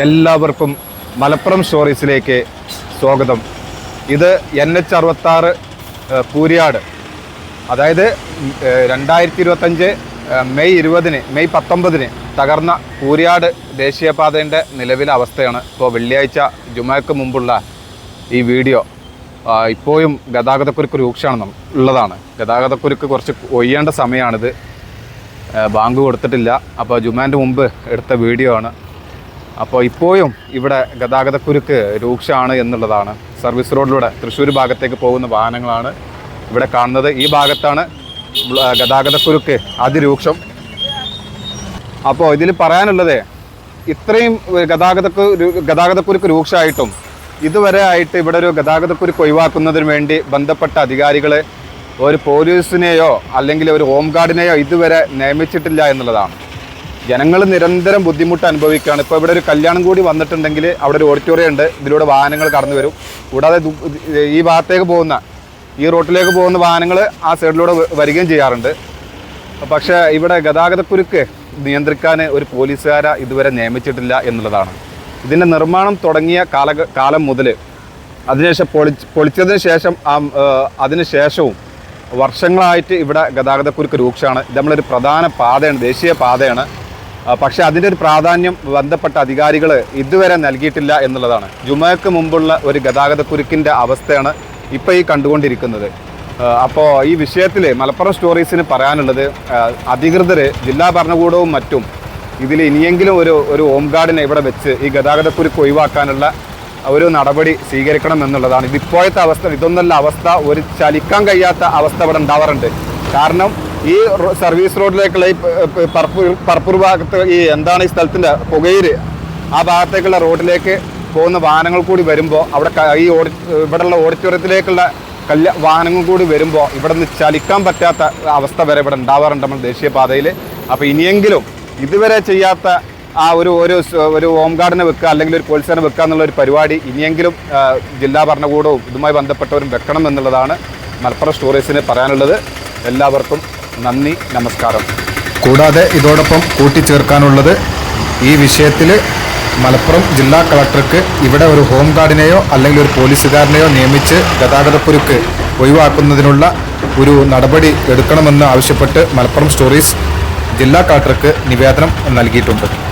എല്ലാവർക്കും മലപ്പുറം സ്റ്റോറീസിലേക്ക് സ്വാഗതം. ഇത് എൻ എച്ച് അറുപത്താറ് പൂരിയാട്. അതായത് രണ്ടായിരത്തി ഇരുപത്തഞ്ച് മെയ് ഇരുപതിന് മെയ് പത്തൊമ്പതിന് തകർന്ന പൂരിയാട് ദേശീയപാതയുടെ നിലവിലെ അവസ്ഥയാണ് ഇപ്പോൾ വെള്ളിയാഴ്ച ജുമാക്ക് മുമ്പുള്ള ഈ വീഡിയോ. ഇപ്പോഴും ഗതാഗതക്കുരുക്ക് രൂക്ഷമാണ് ഉള്ളതാണ്. ഗതാഗതക്കുരുക്ക് കുറച്ച് ഒയ്യേണ്ട സമയമാണിത്. ബാങ്ക് കൊടുത്തിട്ടില്ല. അപ്പോൾ ജുമാന്റെ മുമ്പ് എടുത്ത വീഡിയോ ആണ്. അപ്പോൾ ഇപ്പോഴും ഇവിടെ ഗതാഗതക്കുരുക്ക് രൂക്ഷമാണ് എന്നുള്ളതാണ്. സർവീസ് റോഡിലൂടെ തൃശ്ശൂർ ഭാഗത്തേക്ക് പോകുന്ന വാഹനങ്ങളാണ് ഇവിടെ കാണുന്നത്. ഈ ഭാഗത്താണ് ഗതാഗതക്കുരുക്ക് അതിരൂക്ഷം. അപ്പോൾ ഇതിൽ പറയാനുള്ളത് ഇത്രയും ഗതാഗതക്കു ഗതാഗതക്കുരുക്ക് രൂക്ഷമായിട്ടും ഇതുവരെ ആയിട്ട് ഇവിടെ ഒരു ഗതാഗതക്കുരുക്ക് ഒഴിവാക്കുന്നതിന് വേണ്ടി ബന്ധപ്പെട്ട അധികാരികൾ ഒരു പോലീസിനെയോ അല്ലെങ്കിൽ ഒരു ഹോം ഗാർഡിനെയോ ഇതുവരെ നിയമിച്ചിട്ടില്ല എന്നുള്ളതാണ്. ജനങ്ങൾ നിരന്തരം ബുദ്ധിമുട്ട് അനുഭവിക്കുകയാണ്. ഇപ്പോൾ ഇവിടെ ഒരു കല്യാണം കൂടി വന്നിട്ടുണ്ടെങ്കിൽ അവിടെ ഒരു ഓഡിറ്റോറിയം ഉണ്ട്. ഇതിലൂടെ വാഹനങ്ങൾ കടന്നു വരും. കൂടാതെ ഈ ഭാഗത്തേക്ക് പോകുന്ന ഈ റോട്ടിലേക്ക് പോകുന്ന വാഹനങ്ങൾ ആ സൈഡിലൂടെ വരികയും ചെയ്യാറുണ്ട്. പക്ഷേ ഇവിടെ ഗതാഗതക്കുരുക്ക് നിയന്ത്രിക്കാൻ ഒരു പോലീസുകാരെ ഇതുവരെ നിയമിച്ചിട്ടില്ല എന്നുള്ളതാണ്. ഇതിന്റെ നിർമ്മാണം തുടങ്ങിയ കാല കാലം മുതൽ അതിനുശേഷം പൊളി പൊളിച്ചതിന് ശേഷം അതിന് ശേഷവും വർഷങ്ങളായിട്ട് ഇവിടെ ഗതാഗതക്കുരുക്ക് രൂക്ഷമാണ്. നമ്മളൊരു പ്രധാന പാതയാണ് ദേശീയ പാതയാണ്. പക്ഷേ അതിന്റെ ഒരു പ്രാധാന്യം ബന്ധപ്പെട്ട അധികാരികൾ ഇതുവരെ നൽകിയിട്ടില്ല എന്നുള്ളതാണ്. ജുമയ്ക്ക് മുമ്പുള്ള ഒരു ഗതാഗത കുരുക്കിന്റെ അവസ്ഥയാണ് ഇപ്പോൾ ഈ കണ്ടുകൊണ്ടിരിക്കുന്നത്. അപ്പോൾ ഈ വിഷയത്തിൽ മലപ്പുറം സ്റ്റോറീസിന് പറയാനുള്ളത് അധികൃതർ ജില്ലാ ഭരണകൂടവും മറ്റും ഇതിൽ ഇനിയെങ്കിലും ഒരു ഒരു ഹോം ഗാർഡിനെ ഇവിടെ വെച്ച് ഈ ഗതാഗതക്കുരുക്ക് ഒഴിവാക്കാനുള്ള ഒരു നടപടി സ്വീകരിക്കണം എന്നുള്ളതാണ്. ഇതിപ്പോഴത്തെ അവസ്ഥ ഇതൊന്നല്ല അവസ്ഥ ഒരു ചലിക്കാൻ കഴിയാത്ത അവസ്ഥ ഇവിടെ ഉണ്ടാവാറുണ്ട്. കാരണം ഈ സർവീസ് റോഡിലേക്കുള്ള ഈ പർപ്പൂർ ഭാഗത്ത് ഈ എന്താണ് ഈ സ്ഥലത്തിന്റെ പുകയിൽ ആ ഭാഗത്തേക്കുള്ള റോഡിലേക്ക് പോകുന്ന വാഹനങ്ങൾ കൂടി വരുമ്പോൾ അവിടെ ഈ ഓഡി ഇവിടെയുള്ള ഓഡിറ്റോറിയത്തിലേക്കുള്ള കല്യ വാഹനങ്ങൾ കൂടി വരുമ്പോൾ ഇവിടെ നിന്ന് ചലിക്കാൻ പറ്റാത്ത അവസ്ഥ വരെ ഇവിടെ ഉണ്ടാവാറുണ്ട് നമ്മൾ ദേശീയപാതയിൽ അപ്പോൾ ഇനിയെങ്കിലും ഇതുവരെ ചെയ്യാത്ത ആ ഒരു ഒരു ഒരു ഹോം ഗാർഡിനെ വെക്കുക അല്ലെങ്കിൽ ഒരു പോലീസിനെ വെക്കുക എന്നുള്ള ഒരു പരിപാടി ഇനിയെങ്കിലും ജില്ലാ ഭരണകൂടവും ഇതുമായി ബന്ധപ്പെട്ടവരും വെക്കണം എന്നുള്ളതാണ് മലപ്പുറം സ്റ്റോറീസിന് പറയാനുള്ളത്. എല്ലാവർക്കും നന്ദി നമസ്കാരം. കൂടാതെ ഇതോടൊപ്പം കൂട്ടിച്ചേർക്കാനുള്ളത് ഈ വിഷയത്തിൽ മലപ്പുറം ജില്ലാ കളക്ടർക്ക് ഇവിടെ ഒരു ഹോം ഗാർഡിനെയോ അല്ലെങ്കിൽ ഒരു പോലീസുകാരനെയോ നിയമിച്ച് ഗതാഗതക്കുരുക്ക് ഒഴിവാക്കുന്നതിനുള്ള ഒരു നടപടി എടുക്കണമെന്ന് ആവശ്യപ്പെട്ട് മലപ്പുറം സ്റ്റോറീസ് ജില്ലാ കളക്ടർക്ക് നിവേദനം നൽകിയിട്ടുണ്ട്.